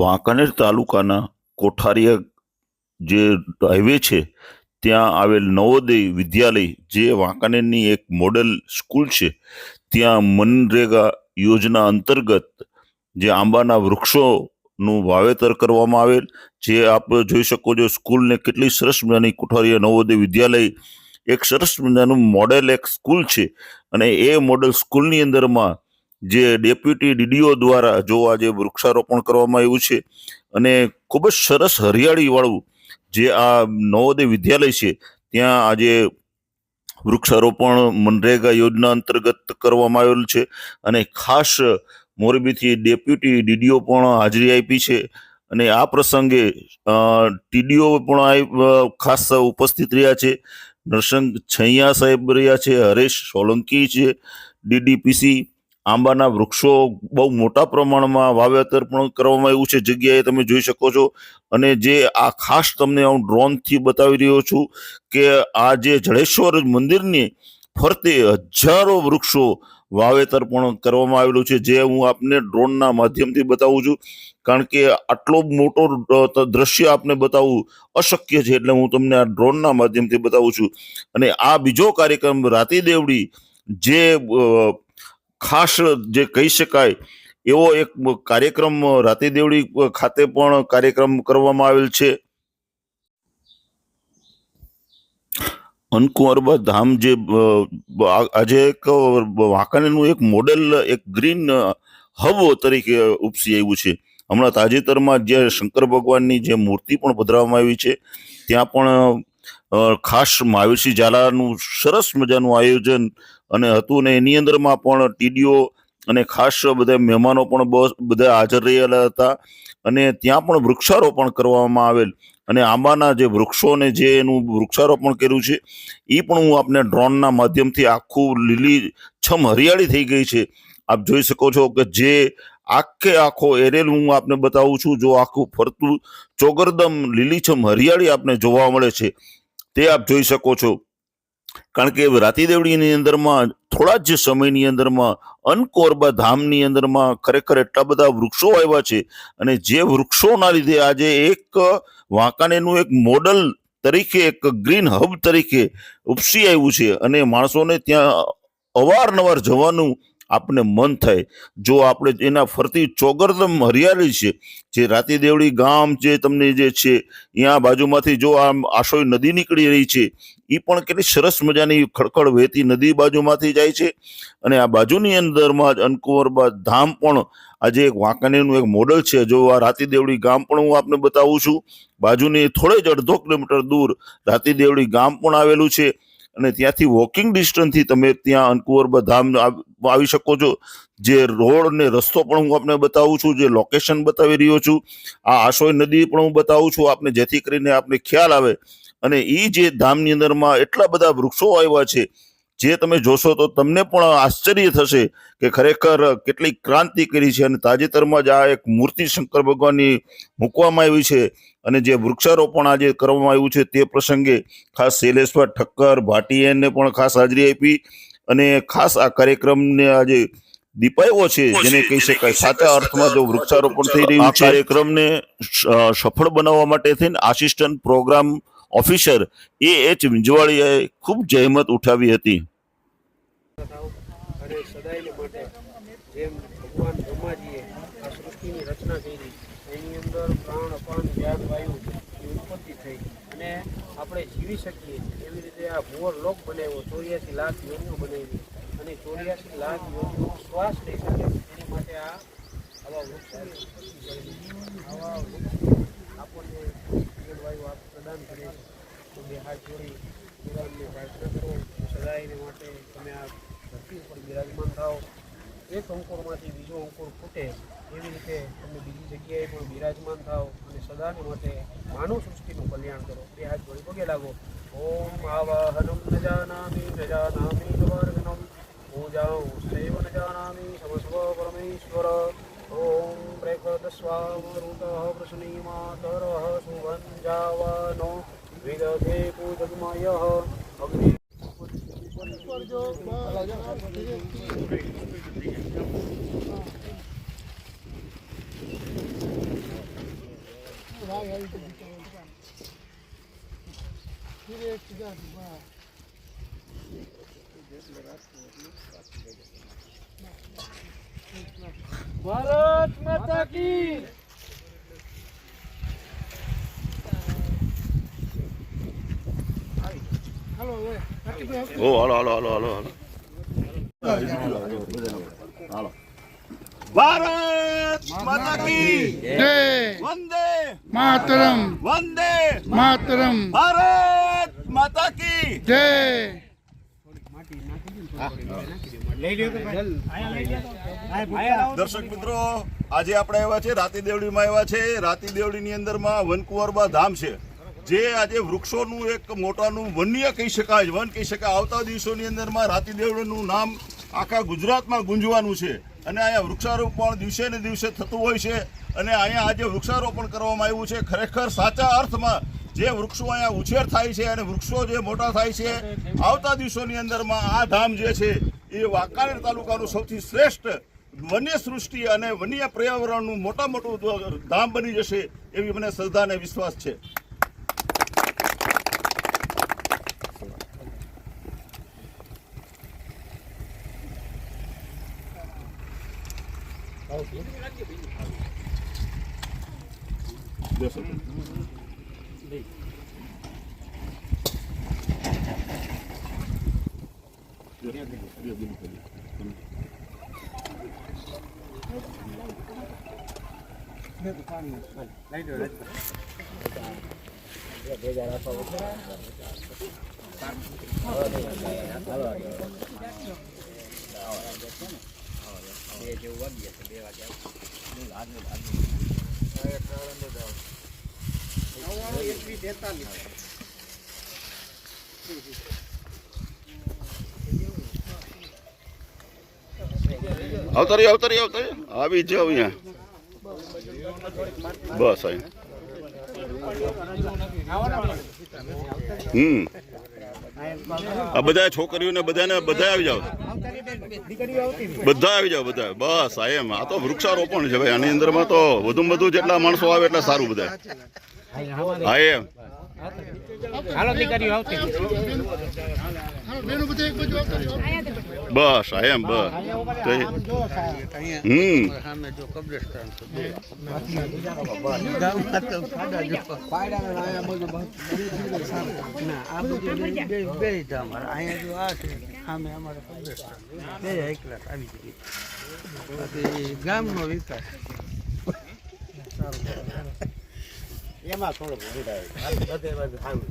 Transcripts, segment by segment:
વાંકાનેર તાલુકાના કોઠારીયા જે હાઈવે છે, ત્યાં આવેલ નવોદય વિદ્યાલય જે વાંકાનેરની એક મોડેલ સ્કૂલ છે, ત્યાં મનરેગા યોજના અંતર્ગત જે આંબાના વૃક્ષોનું વાવેતર કરવામાં આવેલ, જે આપ જોઈ શકો છો સ્કૂલને કેટલી સરસ મજાની કોઠારીયા નવોદય વિદ્યાલય એક સરસ મજાનું મોડેલ એક સ્કૂલ છે અને એ મોડેલ સ્કૂલની અંદરમાં જે ડેપ્યુટી ડીડીઓ દ્વારા જો આજે વૃક્ષારોપણ કરવામાં આવ્યું છે અને ખૂબ જ સરસ હરિયાળીવાળું જે આ નવોદય વિદ્યાલય છે, ત્યાં આજે વૃક્ષારોપણ મનરેગા યોજના અંતર્ગત કરવામાં આવેલ છે અને ખાસ મોરબીથી ડેપ્યુટી ડીડીઓ પણ હાજરી આપી છે અને આ પ્રસંગે ટીડીઓ પણ ખાસ ઉપસ્થિત રહ્યા છે. નરસંગ છૈયા સાહેબ રહ્યા છે, હરેશ સોલંકી છે, ડીડીપીસી આંબાના વૃક્ષો બહુ મોટા પ્રમાણમાં વાવેતર પણ કરવામાં આવ્યું છે. જગ્યાએ તમે જોઈ શકો છો. અને જે આ ખાસ તમને હું ડ્રોનથી બતાવી રહ્યો છું કે આ જે જડેશ્વર મંદિરની ફરતે હજારો વૃક્ષો વાવેતર પણ કરવામાં આવેલું છે. જે હું આપને ડ્રોનના માધ્યમથી બતાવું છું. કારણ કે આટલો મોટો દ્રશ્ય આપને બતાવવું અશક્ય છે એટલે હું તમને આ ડ્રોનના માધ્યમથી બતાવું છું. અને આ બીજો કાર્યક્રમ રાતી દેવડી જે ખાસ જે કહી શકાય, એવો એક કાર્યક્રમ રાતે દેવડી ખાતે પણ કાર્યક્રમ કરવામાં આવેલ છે. અનકુંવરબા ધામ જે આજે એક વાંકાનેરનું એક મોડેલ, એક ગ્રીન હબ તરીકે ઉપસી આવ્યું છે. હમણાં તાજેતરમાં જે શંકર ભગવાનની જે મૂર્તિ પણ પધરાવવામાં આવી છે, ત્યાં પણ ખાસ મહાવીરસિંહ ઝાલાનું સરસ મજાનું આયોજન અને હતું ને એની અંદરમાં પણ ટીડીઓ અને ખાસ બધા મહેમાનો પણ બસ બધા હાજર રહેલા હતા. અને ત્યાં પણ વૃક્ષારોપણ કરવામાં આવેલ. અને આંબાના જે વૃક્ષોને જે એનું વૃક્ષારોપણ કર્યું છે એ પણ હું આપને ડ્રોનના માધ્યમથી આખું લીલી છમ હરિયાળી થઈ ગઈ છે. આપ જોઈ શકો છો કે જે આખે આખો એરેલ હું આપને બતાવું છું, જો આખું ફરતું ચોગરદમ લીલીછમ હરિયાળી આપને જોવા મળે છે. તે આપ જોઈ શકો છો. કારણ કે રાતી દેવડીની અંદરમાં થોડા જ સમયની અંદરમાં અનકોરબા ધામની અંદરમાં ખરેખર એટલા બધા વૃક્ષો આવ્યા છે અને જે વૃક્ષોના લીધે આજે એક વાંકાનેનું એક મોડલ તરીકે, એક ગ્રીન હબ તરીકે ઉપસી આવ્યું છે અને માણસોને ત્યાં અવારનવાર જવાનું આપણને મન થાય. જો આપણે એના ફરતી ચોગરદમ હરિયાળી છે, જે રાતી દેવડી ગામ જે તમને જે છે ત્યાં બાજુમાંથી જો આમ આશોય નદી નીકળી રહી છે એ પણ કેટલી સરસ મજાની ખડખડ વહેતી નદી બાજુમાંથી જાય છે. અને આ બાજુની અંદરમાં જ અનકુંવરબા ધામ પણ આજે એક વાંકાનેરનું એક મોડલ છે. જો આ રાતી દેવડી ગામ પણ હું આપને બતાવું છું. બાજુની થોડે જ અડધો કિલોમીટર દૂર રાતી દેવડી ગામ પણ આવેલું છે. અને ત્યાંથી વોકિંગ ડિસ્ટન્સથી તમે ત્યાં અનકુંવરબા ધામ આવ- શકો છો. જે રોડ અને રસ્તો પણ હું આપને બતાવું છું, જે લોકેશન બતાવી રહ્યો છું. આ આશોય નદી પણ હું બતાવું છું આપને, જેથી કરીને આપને ખ્યાલ આવે. અને એ જે ધામની અંદરમાં એટલા બધા વૃક્ષો આવ્યા છે, જે તમે જોશો તો તમને પણ આશ્ચર્ય થશે કે ખરેખર કેટલી ક્રાંતિ કરી છે. અને તાજેતરમાં જ આ એક મૂર્તિ શંકર ભગવાનની મૂકવામાં આવી છે. અને જે વૃક્ષારોપણ આજે કરવામાં આવ્યું છે તે પ્રસંગે ખાસ શૈલેષભાઈ ઠક્કર ભાટીએને પણ ખાસ હાજરી આપી અને ખાસ આ કાર્યક્રમને આજે દીપાવ્યો છે જેને કહી શકાય. સાચા અર્થમાં જો વૃક્ષારોપણ થઈ રહ્યું છે કાર્યક્રમને સફળ બનાવવા માટે થઈને assistant program officer A H વિંજવાળીયાએ ખૂબ જહેમત ઉઠાવી હતી. અને સદાયને માટે જેમ ભગવાન બ્રહ્માજીએ આ સૃષ્ટિની રચના કરી એની અંદર પ્રાણ અપાન વ્યાન વાયુ ઉત્પત્તિ થઈ. અને આપણે જીવી શકીએ એવી રીતે આ ભૂવર લોક બનાવ્યો, ચોર્યાસી લાખ યોનિઓ બનાવી. અને ચોર્યાસી લાખ યોનિઓ શ્વાસ લઈ શકે એની માટે આ આવા વૃક્ષ આવા વૃક્ષ આપણને જીવન આપ પ્રદાન કરે છે. તો બે હાથ જોડી ભગવાનને પ્રાર્થના કરો સદાયને માટે તમે આ ધરતી ઉપર બિરાજમાન થાઓ. એક અંકુરમાંથી બીજો અંકુર ફૂટે એવી રીતે તમે બીજી જગ્યાએ પણ બિરાજમાન થાઓ અને સદાને માટે માનવ સૃષ્ટિનું કલ્યાણ કરો. બે હાથ જોડી પગે લાગો. ઓમ આવાહનમ નજાનામી ન પૂજા નવર્ગનમ પૂજાં સૈવ ન જાનામિ, સમસ્વ પરમેશ્વર. ઓમ પ્રેકૃતસ્વામરુતઃ પ્રસનીમાતરઃ સુગંજાવનો વિદધે પૂજગમય. અગ્નિ ભારત માતા કી ઓ હાલો હાલો હાલો હાલો હાલો. ભારત માતા કી જય વંદે માતરમ. વંદે માતરમ. ભારત માતા કી. જય. દર્શક મિત્રો આજે આપણે આવ્યા છે રાતી દેવડીમાં આવ્યા છે. રાતી દેવડીની અંદરમાં વનકુંવરબા ધામ છે જે આજે વૃક્ષોનું એક મોટાનું વન્ય કહી શકાય વન કહી શકાય. આવતા દિવસોની અંદરમાં રાતી દેવડીનું નામ આખા ગુજરાતમાં ગુંજવાનું છે. અને અહીંયા વૃક્ષારોપણ દિવસે ને દિવસે થતું હોય છે અને અહીંયા આજે વૃક્ષારોપણ કરવામાં આવ્યું છે. ખરેખર સાચા અર્થમાં જે વૃક્ષો અહીંયા ઉછેર થાય છે અને વૃક્ષો જે મોટા થાય છે, આવતા દિવસોની અંદરમાં આ ધામ જે છે એ વાંકાનેર તાલુકાનું સૌથી શ્રેષ્ઠ વન્ય સૃષ્ટિ અને વન્ય પર્યાવરણનું મોટા મોટું ધામ બની જશે એવી મને શ્રદ્ધા અને વિશ્વાસ છે. બેસો. આવતા રહી આવતા અવતરી અવતરી અવતરી. આવી જ અહીંયા. બસ અહીં હમ. આ બધા છોકરીઓને બધાને બધા આવી જાઓ. બધા આવી જાઓ, બધા. બસ, આ એમ. આ તો વૃક્ષારોપણ છે ભાઈ. આની અંદરમાં તો વધુમાં વધુ જેટલા માણસો આવે એટલા સારું બધા હા, એમ. હાલો દીકરીઓ આવતી. બસ એમ બસ હમ ગામનો વિકાસ એમાં થોડું બધે બધું સારું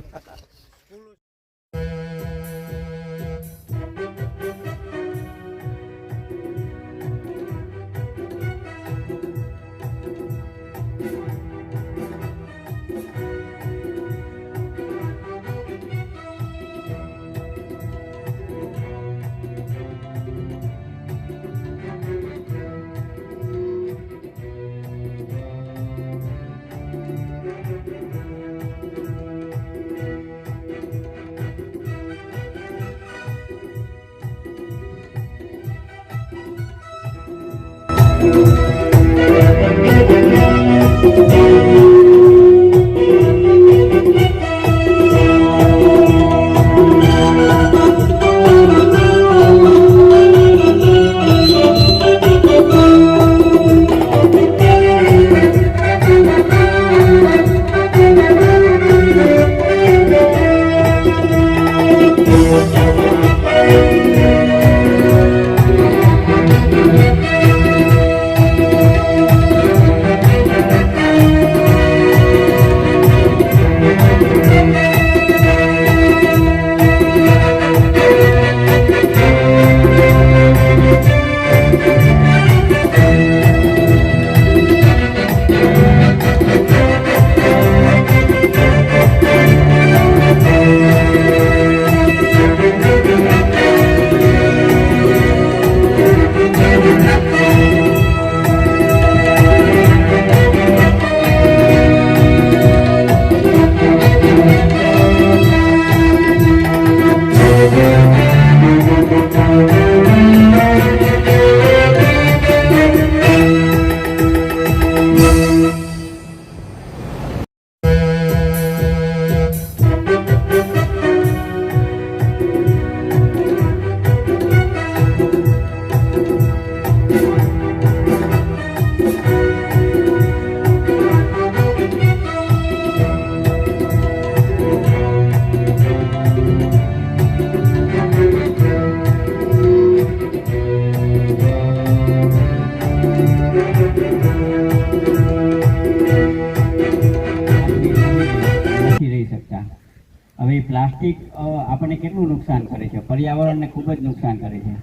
નુકસાન કરે છે.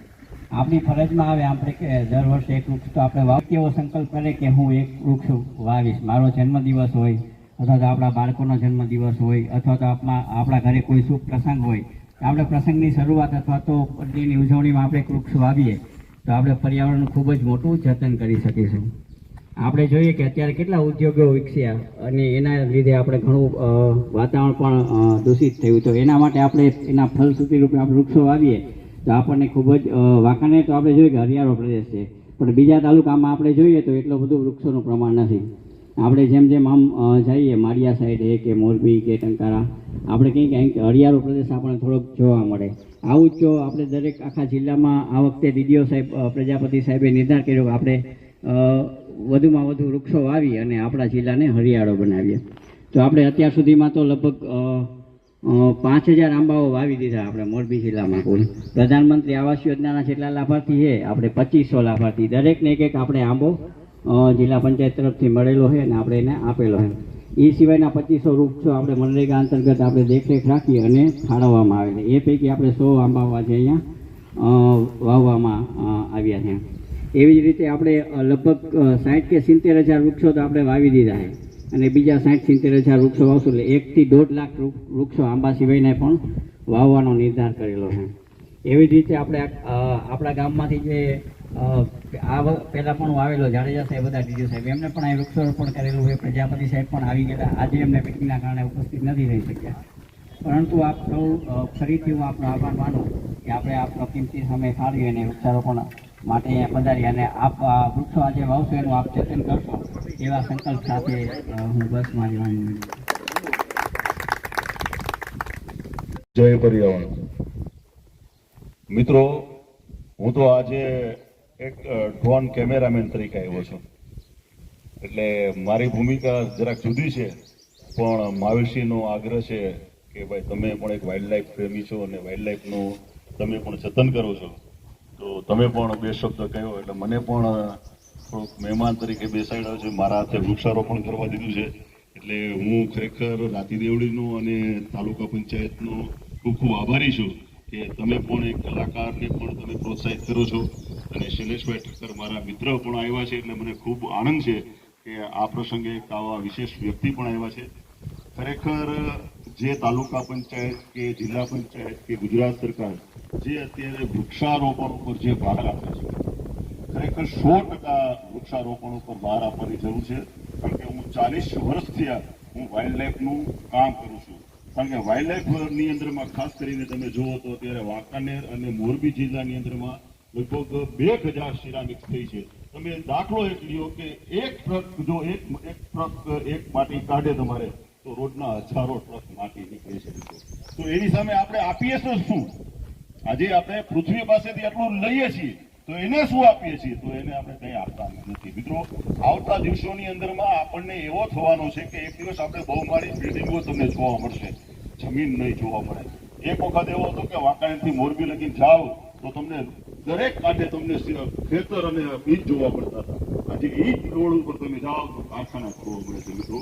આપણી ફરજમાં આવે, આપણે દર વર્ષે એક વૃક્ષ તો આપણે વાવ એવો સંકલ્પ કરે કે હું એક વૃક્ષ વાવીશ? મારો જન્મદિવસ હોય, અથવા તો આપણા બાળકોનો જન્મદિવસ હોય, અથવા તો આપણા આપણા ઘરે કોઈ શુભ પ્રસંગ હોય, તો આપણે પ્રસંગની શરૂઆત અથવા તો એની ઉજવણીમાં આપણે વૃક્ષ વાવીએ, તો આપણે પર્યાવરણનું ખૂબ જ મોટું જતન કરી શકીશું. આપણે જોઈએ કે અત્યારે કેટલા ઉદ્યોગો વિકસ્યા અને એના લીધે આપણે ઘણું વાતાવરણ પણ દૂષિત થયું. તો એના માટે આપણે એના ફલશ્રુતિ રૂપે આપણે વૃક્ષો વાવીએ. તો આપણને ખૂબ જ વાંકાનેર તો આપણે જોઈએ કે હરિયાળો પ્રદેશ છે. પણ બીજા તાલુકામાં આપણે જોઈએ તો એટલું બધું વૃક્ષોનું પ્રમાણ નથી. આપણે જેમ જેમ આમ જઈએ, માળિયા સાઈડે કે મોરબી કે ટંકારા, આપણે કંઈક કંઈક હરિયાળો પ્રદેશ આપણને થોડોક જોવા મળે. આવું જ જો આપણે દરેક આખા જિલ્લામાં આ વખતે ડીડીઓ સાહેબ પ્રજાપતિ સાહેબે નિર્ધાર કર્યો કે આપણે વધુમાં વધુ વૃક્ષો વાવી અને આપણા જિલ્લાને હરિયાળો બનાવીએ. તો આપણે અત્યાર સુધીમાં તો લગભગ પાંચ હજાર આંબાઓ વાવી દીધા આપણે મોરબી જિલ્લામાં કુલ. પ્રધાનમંત્રી આવાસ યોજનાના જેટલા લાભાર્થી છે, આપણે પચીસો લાભાર્થી. દરેકને એક એક આપણે આંબો જિલ્લા પંચાયત તરફથી મળેલો છે અને આપણે એને આપેલો છે. એ સિવાયના પચીસો વૃક્ષો આપણે મનરેગા અંતર્ગત આપણે દેખરેખ રાખી અને ફાળવવામાં આવે છે. એ પૈકી આપણે સો આંબાઓ છે અહીંયા વાવવામાં આવ્યા છે. એવી જ રીતે આપણે લગભગ સાઠ કે સિત્તેર હજાર વૃક્ષો તો આપણે વાવી દીધા છે. અને બીજા સાઠ સિત્તેર હજાર વૃક્ષો વાવશું એટલે એકથી દોઢ લાખ વૃક્ષો આંબા સિવાયને પણ વાવવાનો નિર્ધાર કરેલો છે. એવી જ રીતે આપણે આપણા ગામમાંથી જે આ પહેલાં પણ વાવેલો જાડેજા સાહેબ બધા ડીડી સાહેબ, એમને પણ અહીં વૃક્ષારોપણ કરેલું છે. પ્રજાપતિ સાહેબ પણ આવી ગયા આજે એમને મિટિંગના કારણે ઉપસ્થિત નથી રહી શક્યા. પરંતુ આપ સૌ ફરીથી હું આપનો આભાર માનું કે આપણે આપનો કિંમતી સમય ફાળવી અને વૃક્ષારોપણ માટે પધારી અને આપ વૃક્ષો આજે વાવશો એનું આપ જતન કરશો. એવા સંકલ્પ સાથે હું બસ મારી વાણી જય પર્યાવરણ. મિત્રો, હું તો આજે એક ડ્રોન કેમેરામેન તરીકે આવ્યો છું. એટલે મારી ભૂમિકા જરાક જુદી છે, પણ મહાવીરસિંહનો આગ્રહ છે કે ભાઈ તમે પણ એક વાઇલ્ડ લાઈફ પ્રેમી છો અને વાઇલ્ડ લાઈફનું તમે પણ જતન કરો છો. તો તમે પણ બે શબ્દ કહ્યો એટલે મને પણ મહેમાન તરીકે બેસાડ્યા છે. મારા હાથે વૃક્ષારોપણ કરવા દીધું છે. એટલે હું ખરેખર રાતી દેવડીનો અને તાલુકા પંચાયતનો ખૂબ ખૂબ આભારી છું કે તમે પણ એક કલાકારને પણ તમે પ્રોત્સાહિત કરો છો. અને શૈલેષભાઈ ઠક્કર મારા મિત્ર પણ આવ્યા છે એટલે મને ખૂબ આનંદ છે કે આ પ્રસંગે એક આવા વિશેષ વ્યક્તિ પણ આવ્યા છે. ખરેખર જે તાલુકા પંચાયત કે જિલ્લા પંચાયત કે ગુજરાત સરકાર જે અત્યારે વૃક્ષારોપણ ઉપર જે ભાર આપે છે ખરેખર સો ટકા વૃક્ષારોપણ ઉપર ભાર આપવાની જરૂર છે. કારણ કે હું ચાલીસ વર્ષથી હું વાઇલ્ડ લાઈફનું કામ કરું છું. કારણ કે વાઇલ્ડ લાઈફની અંદરમાં ખાસ કરીને તમે જુઓ તો અત્યારે વાંકાનેર અને મોરબી જિલ્લાની અંદરમાં લગભગ બે હજાર સિરામિક્સ થઈ છે. તમે દાખલો એક લ્યો કે એક ટ્રક, જો એક એક ટ્રક એક માટી કાઢે તમારે, તો રોડના હજારો ટ્રક માટી નીકળે છે. તો એની સામે આપણે આપીએ તો શું? આજે આપણે પૃથ્વી પાસેથી આટલું લઈએ છીએ. તો એને શું આપીએ છીએ? તો એને આપણે કંઈ આપતા નથી. મિત્રો, આવતા દિવસોની અંદરમાં આપણને એવો થવાનો છે કે એક દિવસ આપણે બહુમાળી બિલ્ડિંગો તમને જોવા મળશે. જમીન નહીં જોવા મળે. એક વખત એવો હતો કે વાંકાણથી મોરબી લગીને જાઓ તો તમને દરેક કાંઠે તમને ખેતર અને બીજ જોવા મળતા હતા. આજે એ જ રોડ ઉપર તમે જાઓ તો કારખાના જોવા મળે છે. મિત્રો,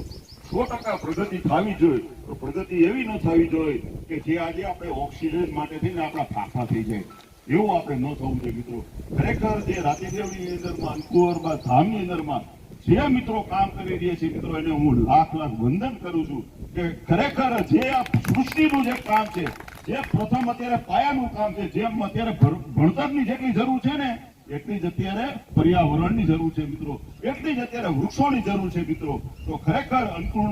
સો ટકા પ્રગતિ થવી જોઈએ. તો પ્રગતિ એવી ન થવી જોઈએ કે જે આજે આપણે ઓક્સિજન માટે થઈને આપણા ફાંફા થઈ જાય. એવું આપણે ન થવું જોઈએ મિત્રો. ખરેખર જે રાતીદેવની અંદરમાં, અંકુરમાં, ધામની અંદરમાં જે મિત્રો કામ કરી રહ્યા છે, મિત્રો, એને હું લાખ લાખ વંદન કરું છું કે ખરેખર જે આ સૃષ્ટિનું જે કામ છે, જે પ્રથમ અત્યારે પાયાનું કામ છે, જેમ અત્યારે ભણતરની જેટલી જરૂર છે ને, એટલી જ અત્યારે પર્યાવરણની જરૂર છે, મિત્રો. એટલી જ અત્યારે વૃક્ષોની જરૂર છે, મિત્રો. તો ખરેખર અંકુર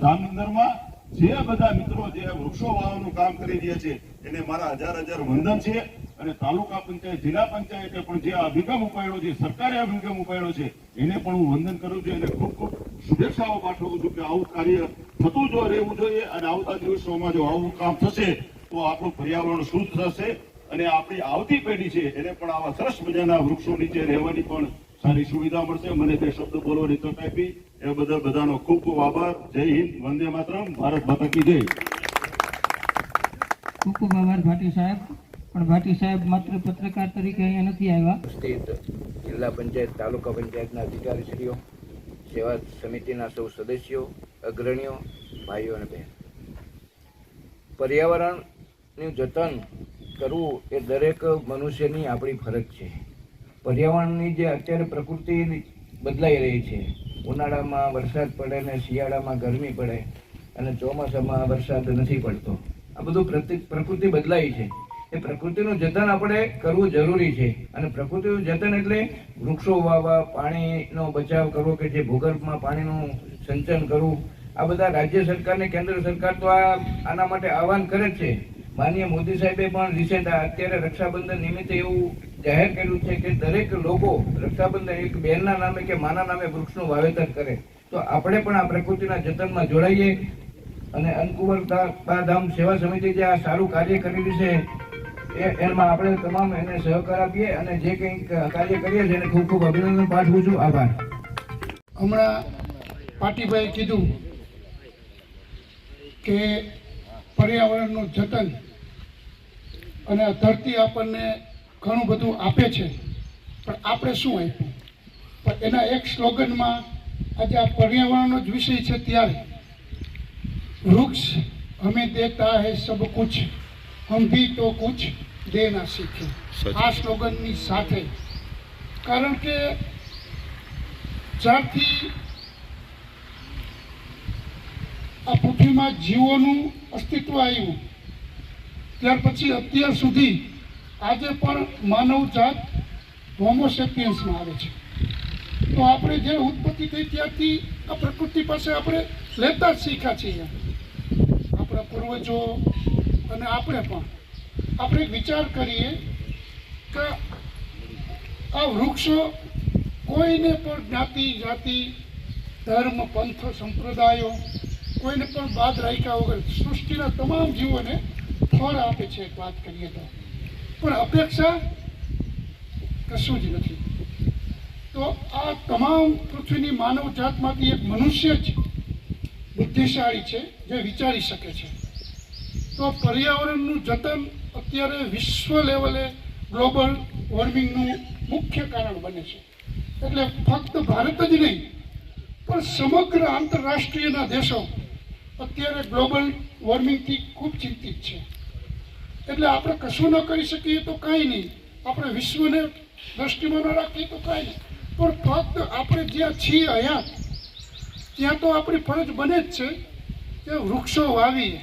ધામની અંદરમાં જે બધા મિત્રો, જે વૃક્ષો વાવવાનું કામ કરી રહ્યા છે, એને મારા હજાર હજાર વંદન છે. અને તાલુકા પંચાયત, જિલ્લા પંચાયતે પણ જે અભિગમ ઉપાડ્યો છે, સરકારે અભિગમ ઉપાડ્યો છે, એને પણ હું વંદન કરું છું. અને ખૂબ ખૂબ શુભેચ્છાઓ પાઠવું છું કે આવું કાર્ય થતું જો રહેવું જોઈએ અને આવતા દિવસોમાં જો આવું કામ થશે, તો આપણું પર્યાવરણ શુદ્ધ થશે અને આપણી આવતી પેઢી છે, એને પણ આવા સરસ મજાના વૃક્ષો નીચે રહેવાની પણ સારી સુવિધા મળશે. મને તે શબ્દ બોલવાની તક આપી. એ બધા બધાનો ખૂબ ખૂબ આભાર. જય હિન્દ, વંદે માતરમ. ભારત માતા કી જય. ખૂબ ખૂબ આભાર ભાટી સાહેબ. પણ ભાટી સાહેબ માત્ર પત્રકાર તરીકે અહીંયા નથી આવ્યા. સ્થિત જિલ્લા પંચાયત, તાલુકા પંચાયતના અધિકારીશ્રીઓ, સેવા સમિતિના સૌ સદસ્યો, અગ્રણીઓ, ભાઈઓ અને બહેન. પર્યાવરણનું જતન કરવું એ દરેક મનુષ્યની આપણી ફરજ છે. પર્યાવરણની જે અત્યારે પ્રકૃતિ બદલાઈ રહી છે, ઉનાળામાં વરસાદ પડે ને શિયાળામાં ગરમી પડે, અને ચોમાસામાં વરસાદ નથી પડતો. આ બધું પ્રકૃતિ બદલાઈ છે. એ પ્રકૃતિનું જતન આપણે કરવું જરૂરી છે. અને પ્રકૃતિનું જતન એટલે વૃક્ષો વાવવા, પાણીનો બચાવ કરવો કે જે ભૂગર્ભમાં પાણીનું સંચન કરવું. આ બધા રાજ્ય સરકાર ને કેન્દ્ર સરકાર તો આ આના માટે આહવાન કરે જ છે. માનનીય મોદી સાહેબે પણ રિસેન્ટ અત્યારે રક્ષાબંધન નિમિત્તે એવું જાહેર કર્યું છે કે દરેક લોકો રક્ષાબંધન એક બહેનના નામે કે માના નામે વૃક્ષનું વાવેતર કરે. તો આપણે પણ આ પ્રકૃતિના જતનમાં જોડાઈએ. અને અન્કુવર ધામ સેવા સમિતિ જે આ સારું કાર્ય કરી રહી છે એમાં આપણે તમામ એને સહકાર આપીએ અને જે કંઈક કાર્ય કરીએ છીએ ખૂબ ખૂબ અભિનંદન પાઠવું છું. આભાર. હમણાં પાટીભાઈ કીધું કે પર્યાવરણનું જતન અને આ ધરતી આપણને ઘણું બધું આપે છે. પણ આપણે શું આપ્યું? પણ એના એક સ્લોગનમાં આજે આ પર્યાવરણનો જ વિષય છે ત્યારે. વૃક્ષ હમે દેતા હૈ સબ કુછ. હમ ભી તો કુછ દે ના શીખે આ સ્લોગનની સાથે. કારણ કે જ્યારથી આ પૃથ્વીમાં જીવોનું અસ્તિત્વ આવ્યું ત્યાર પછી અત્યાર સુધી આજે પણ માનવ જાત હોમોસેપિયન્સમાં આવે છે. તો આપણે જે ઉત્પત્તિ થઈ ત્યારથી આ પ્રકૃતિ પાસે આપણે લેતા જ શીખ્યા છીએ. આપણા પૂર્વજો અને આપણે પણ. આપણે વિચાર કરીએ કે આ વૃક્ષો કોઈને પણ જ્ઞાતિ, જાતિ, ધર્મ, પંથ, સંપ્રદાયો કોઈને પણ બાદ રાખ્યા વગર સૃષ્ટિના તમામ જીવોને ફળ આપે છે વાત કરીએ તો. પણ અપેક્ષા કશું જ નથી. તો આ તમામ પૃથ્વીની માનવ જાતમાંથી એક મનુષ્ય જ બુદ્ધિશાળી છે, જે વિચારી શકે છે. તો પર્યાવરણનું જતન અત્યારે વિશ્વ લેવલે ગ્લોબલ વોર્મિંગનું મુખ્ય કારણ બને છે. એટલે ફક્ત ભારત જ નહીં, પણ સમગ્ર આંતરરાષ્ટ્રીયના દેશો અત્યારે ગ્લોબલ વોર્મિંગથી ખૂબ ચિંતિત છે. એટલે આપણે કશું ન કરી શકીએ તો કાંઈ નહીં. આપણે વિશ્વને દ્રષ્ટિમાં ન રાખીએ તો કાંઈ નહીં. પણ ફક્ત આપણે જ્યાં છીએ અહીંયા ત્યાં તો આપણી ફરજ બને જ છે કે વૃક્ષો વાવીએ.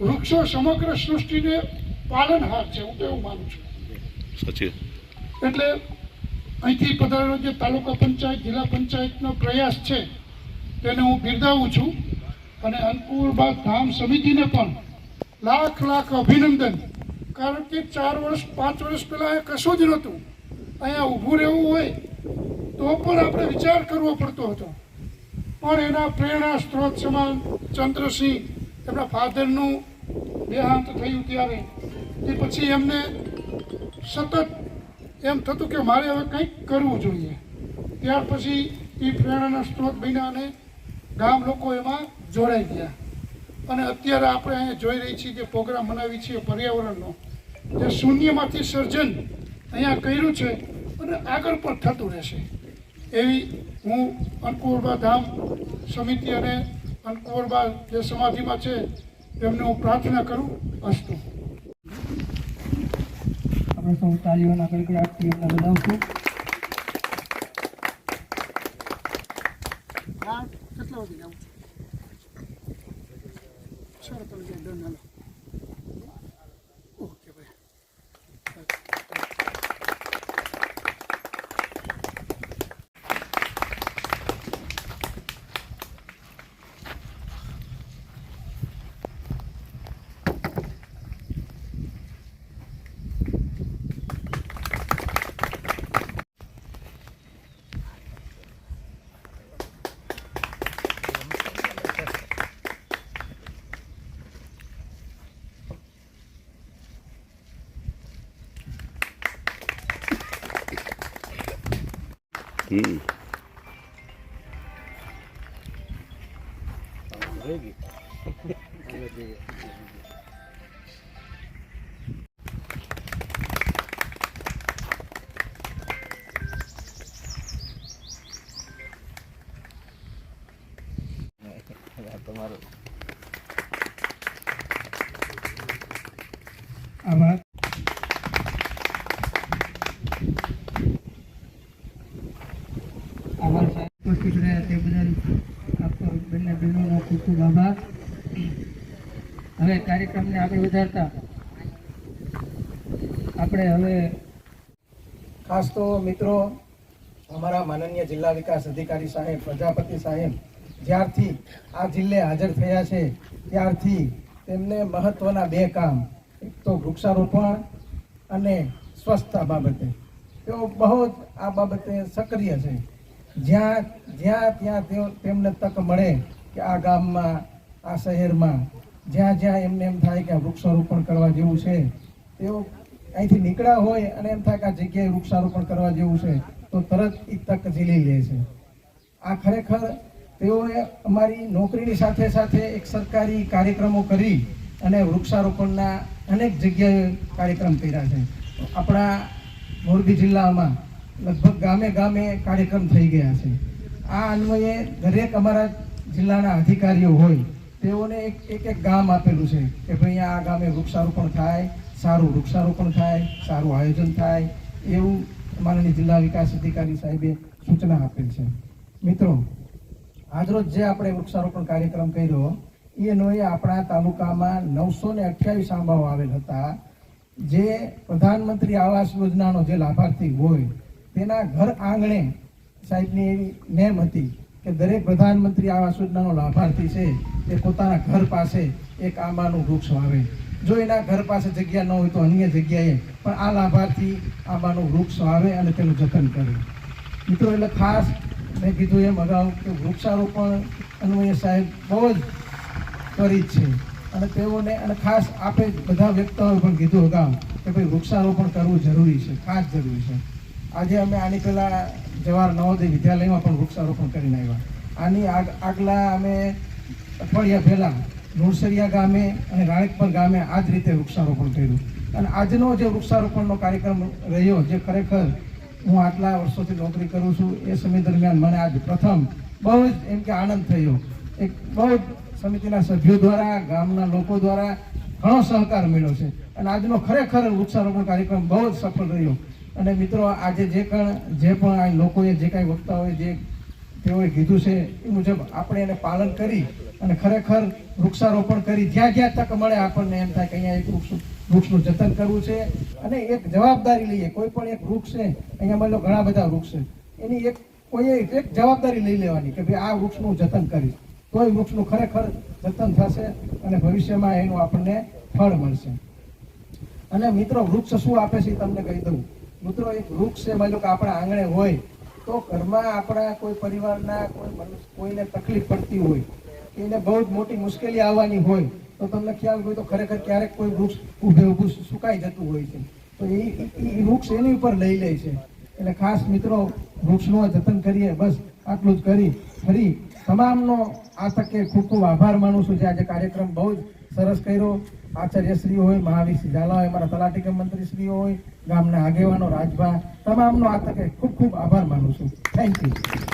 વૃક્ષો સમગ્ર સૃષ્ટિને પાલનહાર છે હું તો એવું માનું છું. એટલે અહીંથી પધારેલો જે તાલુકા પંચાયત જિલ્લા પંચાયતનો પ્રયાસ છે તેને હું બિરદાવું છું અને અન્નપૂર્ણા ધામ સમિતિને પણ લાખ લાખ અભિનંદન. કારણ કે ચાર વર્ષ પાંચ વર્ષ પહેલાં એ કશું જ નહોતું. અહીંયા ઊભું રહેવું હોય તો પણ આપણે વિચાર કરવો પડતો હતો. પણ એના પ્રેરણા સ્ત્રોત સમાન ચંદ્રસિંહ એમના ફાધરનું દેહાંત થયું ત્યારે. એ પછી એમને સતત એમ થતું કે મારે હવે કંઈક કરવું જોઈએ. ત્યાર પછી એ પ્રેરણાના સ્ત્રોત બન્યા અને ગામ લોકો એમાં જોડાઈ ગયા. અને અત્યારે આપણે અહીંયા જોઈ રહી છીએ જે પ્રોગ્રામ મનાવી છીએ પર્યાવરણનો. જે શૂન્યમાંથી સર્જન અહીંયા કર્યું છે અને આગળ પણ થતું રહેશે. એવી હું અન્નપૂર્ણા ધામ સમિતિ અને અન્નકુરબા જે સમાધિમાં છે એમને હું પ્રાર્થના કરું અસ્તુ. આપણે સૌ તાલીઓના કડકડાટથી એમને વધાવશું કેટલા વાગે Mm. હમ કાર્યક્રમને આગળ વધારતા આપણે હવે ખાસ તો મિત્રો, અમારા માનનીય જિલ્લા વિકાસ અધિકારી સાહેબ, પ્રજાપતિ સાહેબ, જ્યારથી આ જિલ્લે હાજર થયા છે, ત્યારથી તેમને મહત્વના બે કામ. એક તો વૃક્ષારોપણ અને સ્વચ્છતા બાબતે. તેઓ બહુ જ આ બાબતે સક્રિય છે. જ્યાં જ્યાં ત્યાં તેઓ, તેમને તક મળે કે આ ગામમાં, આ શહેરમાં જ્યાં જ્યાં એમને એમ થાય કે વૃક્ષારોપણ કરવા જેવું છે, તેઓ અહીંથી નીકળ્યા હોય અને એમ થાય કે આ જગ્યાએ વૃક્ષારોપણ કરવા જેવું છે, તો તરત એ તક ઝીલી લે છે. આ ખરેખર તેઓએ અમારી નોકરીની સાથે સાથે એક સરકારી કાર્યક્રમો કરી અને વૃક્ષારોપણના અનેક જગ્યાએ કાર્યક્રમ કર્યા છે. આપણા મોરબી જિલ્લામાં લગભગ ગામે ગામે કાર્યક્રમ થઈ ગયા છે. આ અન્વયે દરેક અમારા જિલ્લાના અધિકારીઓ હોય તેઓને એક એક એક ગામ આપેલું છે કે ભાઈ આ ગામે વૃક્ષારોપણ થાય, સારું વૃક્ષારોપણ થાય, સારું આયોજન થાય એવું માનનીય જિલ્લા વિકાસ અધિકારી સાહેબે સૂચના આપેલ છે. મિત્રો, આજરોજ જે આપણે વૃક્ષારોપણ કાર્યક્રમ કર્યો એનો એ આપણા તાલુકામાં નવસો ને અઠ્યાવીસ આંબાઓ આવેલ હતા. જે પ્રધાનમંત્રી આવાસ યોજનાનો જે લાભાર્થી હોય, તેના ઘર આંગણે સાહેબની એવી નેમ હતી કે દરેક પ્રધાનમંત્રી આવાસ યોજનાનો લાભાર્થી છે, એ પોતાના ઘર પાસે એક આંબાનું વૃક્ષ વાવે. જો એના ઘર પાસે જગ્યા ન હોય તો અન્ય જગ્યાએ પણ આ લાભાર્થી આંબાનું વૃક્ષ વાવે અને તેનું જતન કરે. મિત્રો, એટલે ખાસ મેં કીધું એમ અગાઉ કે વૃક્ષારોપણ અન્વયે સાહેબ બહુ જ ત્વરિત છે. અને તેઓને, અને ખાસ આપણે બધા વ્યક્તિઓએ પણ કીધું અગાઉ કે ભાઈ વૃક્ષારોપણ કરવું જરૂરી છે, ખાસ જરૂરી છે. આજે અમે આની પહેલા જવાહર નવોદય વિદ્યાલયમાં પણ વૃક્ષારોપણ કરીને આવ્યા. આની આગ, આગલા અમે અઠવાડિયા પહેલાં નુરસરિયા ગામે અને રાણેકપર ગામે આ જ રીતે વૃક્ષારોપણ કર્યું. અને આજનો જે વૃક્ષારોપણનો કાર્યક્રમ રહ્યો, જે ખરેખર હું આટલા વર્ષોથી નોકરી કરું છું, એ સમય દરમિયાન મને આજ પ્રથમ બહુ જ એમ કે આનંદ થયો. એક બહુ જ સમિતિના સભ્યો દ્વારા, ગામના લોકો દ્વારા ઘણો સહકાર મળ્યો છે. અને આજનો ખરેખર વૃક્ષારોપણ કાર્યક્રમ બહુ જ સફળ રહ્યો. અને મિત્રો, આજે જે પણ જે પણ આ લોકોએ જે કાંઈ વક્તાઓએ જે તેઓએ કીધું છે, એ મુજબ આપણે એને પાલન કરી અને ખરેખર વૃક્ષારોપણ કરી જ્યાં જ્યાં તક મળે આપણને એમ થાય કે અહીંયા એક વૃક્ષ, વૃક્ષનું જતન કરવું છે. અને એક જવાબદારી લઈએ, કોઈ પણ એક વૃક્ષ છે, અહીંયા માની ઘણા બધા વૃક્ષ છે, એની એક કોઈએ એક જવાબદારી લઈ લેવાની કે ભાઈ આ વૃક્ષનું જતન કરીશ. તોય વૃક્ષનું ખરેખર જતન થશે અને ભવિષ્યમાં એનું આપણને ફળ મળશે. અને મિત્રો, વૃક્ષ શું આપે છે તમને કહી દઉં. મિત્રો, એક વૃક્ષ છે, માની લો કે આપણા આંગણે હોય, તો ઘરમાં આપણા કોઈ પરિવારના કોઈ કોઈને તકલીફ પડતી હોય એને બહુ જ મોટી મુશ્કેલી આવવાની હોય, તો તમને ખ્યાલ હોય તો ખરેખર ક્યારેક કોઈ વૃક્ષ ઊભે ઊભું સુકાઈ જતું હોય છે. તો એ વૃક્ષ એની ઉપર લઈ લે છે. એટલે ખાસ મિત્રો, વૃક્ષનું જતન કરીએ, બસ આટલું જ કરી. ફરી તમામનો આ તકે ખૂબ ખૂબ આભાર માનું છું જે આજે કાર્યક્રમ બહુ જ સરસ કર્યો. આચાર્યશ્રી હોય મહાવીર ઝાલા હોય મારા તલાટી મંત્રીશ્રી હોય ગામના આગેવાનો, રાજભા, તમામનો આ તકે ખૂબ ખૂબ આભાર માનું છું. Thank you